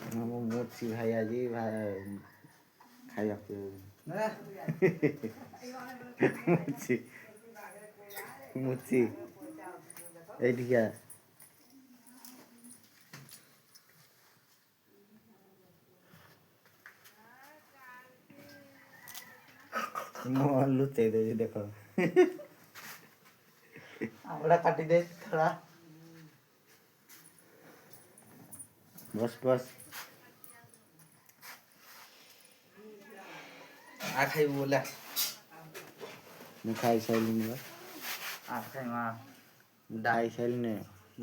मोची भैया जी भाई खाई आप मोची मोची এদিকে লুচাই দেছি দেখো আমরা কাটি দে থোড়া বস বস আর খাইব বলে ମୁଁ ଖାଇସାରିଲିଣି ବା আর খাই মা ডাক ଖାଇସାରିଲିଣି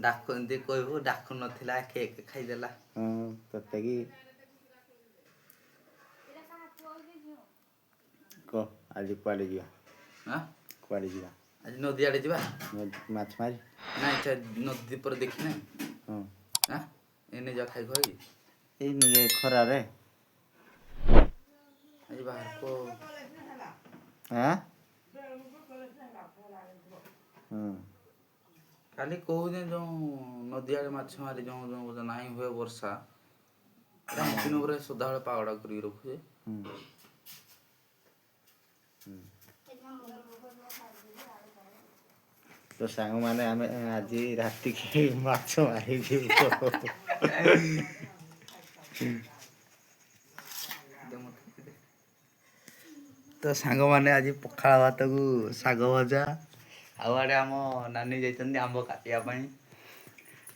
ডাক দিয়ে কইব ডাক নথিলা খেয়ে খেয়ে খাইদেলা ହଁ ତତେ କି କହ ଆଜି କୁଆଡ଼େ ଯିବା হ্যাঁ କୁଆଡ଼େ ଯିବା আজ নদী আড়ে যাবা ନ- ମାଛ ମାରି না এটা নদী পরে দেখি না ହଁ হ্যাঁ এনে যা খাই খাই এই ନିକେ ଖରାରେ হ্যাঁ କାଲି କହୁଛେ ଯେଉଁ ନଦୀଆଡ଼େ ମାଛ ମାରି ଯେଉଁ ଯେଉଁ ନାହିଁ ହୁଏ ବର୍ଷା ଦିନ ଉପରେ ସଦାବେଳେ ପାଗଡ଼ା କରିକି ରଖୁଛେ ତ ସାଙ୍ଗମାନେ ଆମେ ଆଜି ରାତିକି ମାଛ ମାରିକି ତ ସାଙ୍ଗମାନେ ଆଜି ପଖାଳ ଭାତକୁ ଶାଗ ଭଜା ଆଉ ଆଡ଼େ ଆମ ନାନୀ ଯାଇଛନ୍ତି ଆମ୍ବ କାଟିବା ପାଇଁ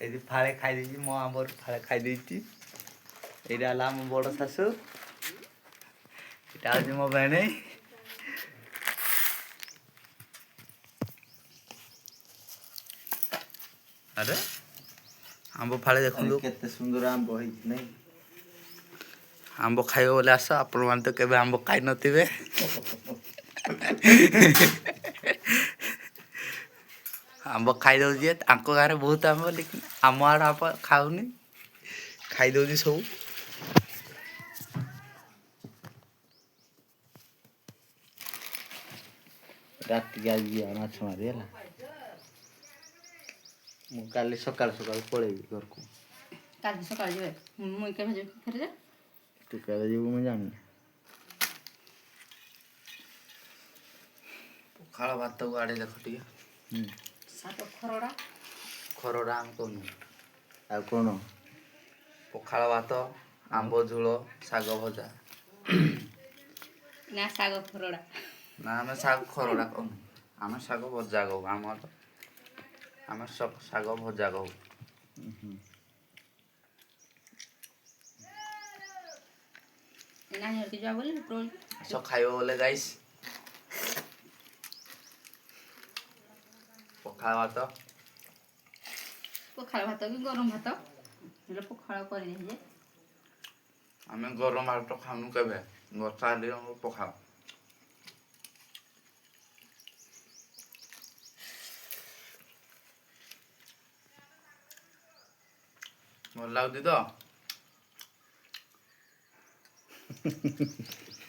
ଏଠି ଫାଳେ ଖାଇଦେଇଛି ମୋ ଆମ୍ବରୁ ଫାଳେ ଖାଇଦେଇଛି ଏଇଟା ହେଲା ଆମ ବଡ଼ ଶାଶୁ ଏଇଟା ହେଉଛି ମୋ ଭେଣେଇ ଆରେ ଆମ୍ବ ଫାଳେ ଦେଖନ୍ତୁ କେତେ ସୁନ୍ଦର ଆମ୍ବ ହେଇଛି ନାଇଁ ଆମ୍ବ ଖାଇବ ବୋଲି ଆସ ଆପଣମାନେ ତ କେବେ ଆମ୍ବ ଖାଇନଥିବେ ଆମ୍ବ ଖାଇଦେଉଛି ତାଙ୍କ ଗାଁରେ ବହୁତ ଆମ୍ବ ଆମ ଆଡ଼ ଆମ୍ବ ଖାଉନି ଖାଇଦେଉଛି ସବୁ ରାତିକି ଆଜି ମାଛ ମାରି ହେଲା ମୁଁ କାଲି ସକାଳୁ ସକାଳୁ ପଳେଇବି ଘରକୁ କାଲି ସକାଳୁ ଯିବେ ମୁଁ କେବେ ଯିବି ଫେରିଯାଏ Tukar aja gue menjang. খাড়া ভাত তো গাড়ি দেখো টিকে হুম সাপ খরড়া খরড়া আম কোন আর কোন পখাড়া ভাত আম্ব ঝুল শাগ ভজা না শাগ খরড়া না আমি শাগ খরড়া কোন আমি শাগ ভজা গো আমার আমি সব শাগ ভজা গো হুম नहीं हल्की जो बोले ना प्रोन सब खाइबो ପଖାଳ ଭାତ ପଖାଳ ଭାତ କି ଗରମ ଭାତ ହେଲେ ପଖାଳ କରିନି ଆମେ ଗରମ ଭାତ ଖାଉନୁ କେବେ ବର୍ଷା ହେଲେ ଆମର ପଖାଳ ଭଲ ଲାଗୁଛି ତ Gracias.